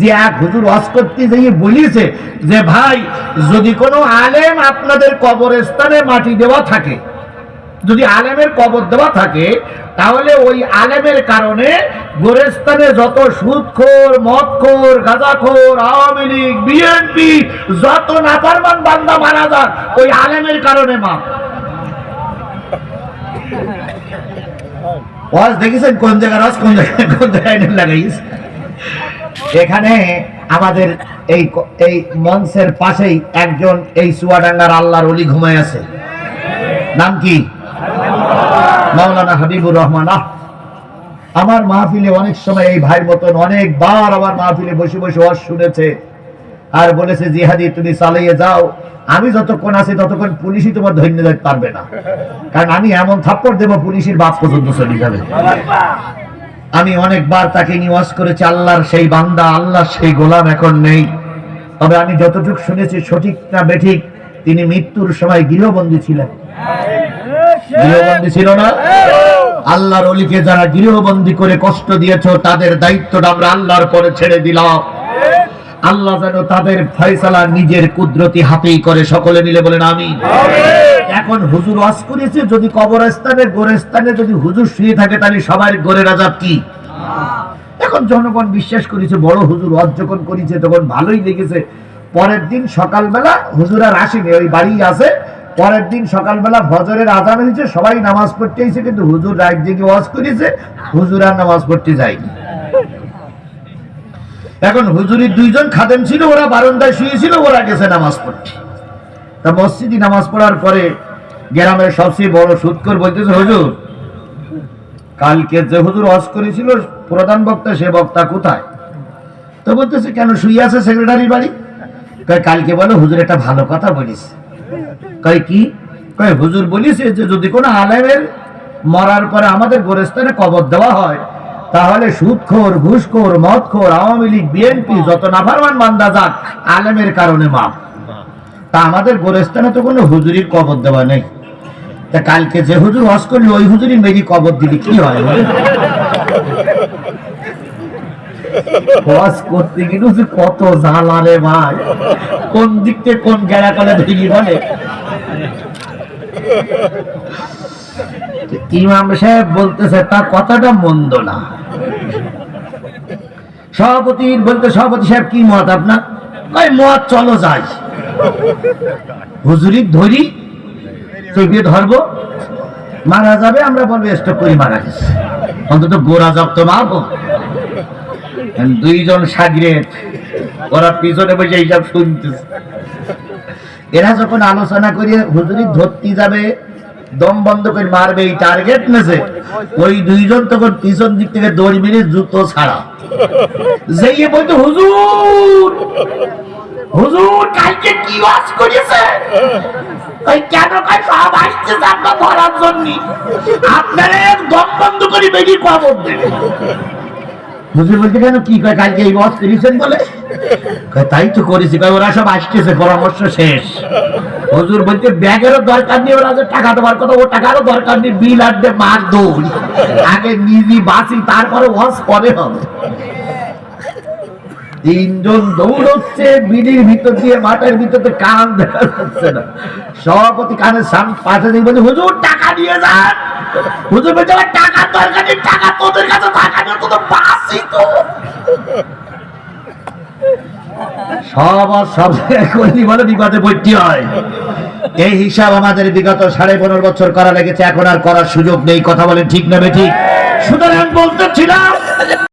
যে এক হুজুর ওয়াজ করতে গিয়ে বলিয়েছে যে ভাই যদি কোনো আলেম আপনাদের কবরস্থানে মাটি দেওয়া থাকে যদি আলেমের কবর দেওয়া থাকে তাহলে ওই আলেমের কারণে গোরেস্তানে যত সুদখোর মদখোর গাঁজাখোর আওয়ামী লীগ বিএনপি যত নাফারমান বান্দা মারা যান ওই আলেমের কারণে মা ওয়াজ দেখেছেন? কোন জায়গায় রস কোন জায়গায় কোন জায়গায় লাগাইস এখানে আমাদের এই এই মঞ্চের পাশেই একজন এই চুয়াডাঙ্গার আল্লাহর অলি ঘুমায় আছে। নাম কি? মাওলানা হাবিবুর রহমান। আমার মাহফিলে অনেক সময় এই ভাইয়ের মতন অনেকবার আমার মাহফিলে বসে বসে ওয়াজ শুনেছে আর বলেছে, জিহাদি, তুমি চালিয়ে যাও। আমি যতক্ষণ আছি ততক্ষণ পুলিশই তোমার ধন্য যেতে পারবে না। কারণ আমি এমন থাপ্পড় দেবো, পুলিশের বাপ পর্যন্ত চলে যাবে। আমি অনেকবার তাকে নিওয়াজ করেছি, আল্লাহর সেই বান্দা, আল্লাহর সেই গোলাম এখন নেই। তবে আমি যতটুকু শুনেছি, সঠিক না বেঠিক, তিনি মৃত্যুর সময় গৃহবন্দী ছিলেন। গৃহবন্দী ছিল না? আল্লাহর অলিকে যারা গৃহবন্দী করে কষ্ট দিয়েছ, তাদের দায়িত্বটা আমরা আল্লাহর পরে ছেড়ে দিলাম। আল্লাহ যেন তাদের ফয়সালা নিজের কুদরতি হাতেই করে সকলে মিলে বলেন আমি এখন হুজুর ওয়াজ করেছে যদি কবরস্থানে গোরস্থানে যদি হুজুর শুয়ে থাকে তাহলে সবার গোরের আজাব কি? এখন জনগণ বিশ্বাস করেছে বড় হুজুর ওয়াজ যখন করেছে তখন ভালোই লেগেছে। পরের দিন সকালবেলা হুজুর আর আসেনি ওই বাড়ি আছে। পরের দিন সকালবেলা ফজরের আজান হয়েছে সবাই নামাজ পড়তে কিন্তু হুজুর রাত জেগে ওয়াজ করেছে হুজুর আর নামাজ পড়তে যায়নি। এখন হুজুরির দুইজন খাদেম ছিল, ওরা বারান্দায় শুয়েছিল, ওরা গেছে নামাজ পড়তে। তা মসজিদে নামাজ পড়ার পরে গ্রামের সবচেয়ে বড় সুৎকর বলতেছে, হুজুর, কালকে যে হুজুর অস করেছিল, প্রধান বক্তা, সে বক্তা কোথায়? তো বলতেছে, কেন শুয়ে আছে সেক্রেটারি বাড়ি? কয়, কালকে বলে, হুজুর একটা ভালো কথা বলিস কয়, কি? কয়, হুজুর বলিস যে যদি কোনো আলেমের মরার পরে আমাদের গোরস্থানে কবর দেওয়া হয় তাহলে সুদখোর ঘুষখোর মদখোর আওয়ামী লীগ বিএনপি যত নাফারমান বান্দা যাক আলেমের কারণে মাপ তা আমাদের গোরস্থানে তো কোনো হুজুরির কবর দেওয়া নেই। তা কালকে যে হুজুর হস করলি ওই হুজুরই মেরি কবর দিলি কি হয়? হজ করতে গেলে যে কত জ্বালা রে ভাই কোন দিক থেকে কোন গেড়া কলে ভেঙে বলে ইমাম সাহেব বলতেছে, তা কথাটা মন্দ না। সভাপতি বলতে, সভাপতি সাহেব, কি মত আপনার? মত চলো যাই। হুজুরি ধরি চেপে ধরবো, মারা যাবে, আমরা বলব, স্টক করে, মারা গেছে। অন্তত গোড়া জব্দ মারবো। দুইজন সাগরেদ ওরা পিছনে বসে এইসব শুনতেছে। এরা যখন আলোচনা করিয়ে, হুজুরি ধরতে যাবে দম বন্ধ করে মারবে এই টার্গেট নেছে ওই দুইজন তখন পিছন দিক থেকে দড়ি মেরে জুতো ছাড়া। যেয়ে বলতো, হুজুর হুজুর, কালকে কি ওয়াজ করেছে? ওই কেন কয় সব আপনার ধরার জন্য? আপনারা দম বন্ধ করে বেরিয়ে খবর দেবে হুজুর বলতে কেন কি কয়? কালকে এই বলে? তাই তো করেছি। কয়, ওরা সব আসতেছে, পরামর্শ শেষ। বলতে ব্যাগেরও দরকার নেই, ওরা টাকা দেওয়ার কথা, ও টাকারও দরকার নেই, বিল মার দৌড়। আগে নিজে তারপরে পরে হবে। তিনজন দৌড়চ্ছে বিড়ির ভিতর দিয়ে, মাঠের ভিতর কান দেখা যাচ্ছে না। সভাপতি কানের সামনে পাশে দিয়ে বলছে, হুজুর, টাকা দিয়ে যান। হুজুর বলছে, "আমার টাকার দরকার নেই, টাকা তোদের কাছে, টাকা তো সব আর সব জায়গায় করলি বলে বিপদে পড়তে হয়। এই হিসাব আমাদের বিগত সাড়ে পনেরো বছর করা লেগেছে, এখন আর করার সুযোগ নেই। কথা বলেন ঠিক নেবে ঠিক সুতরাং বলতেছিলাম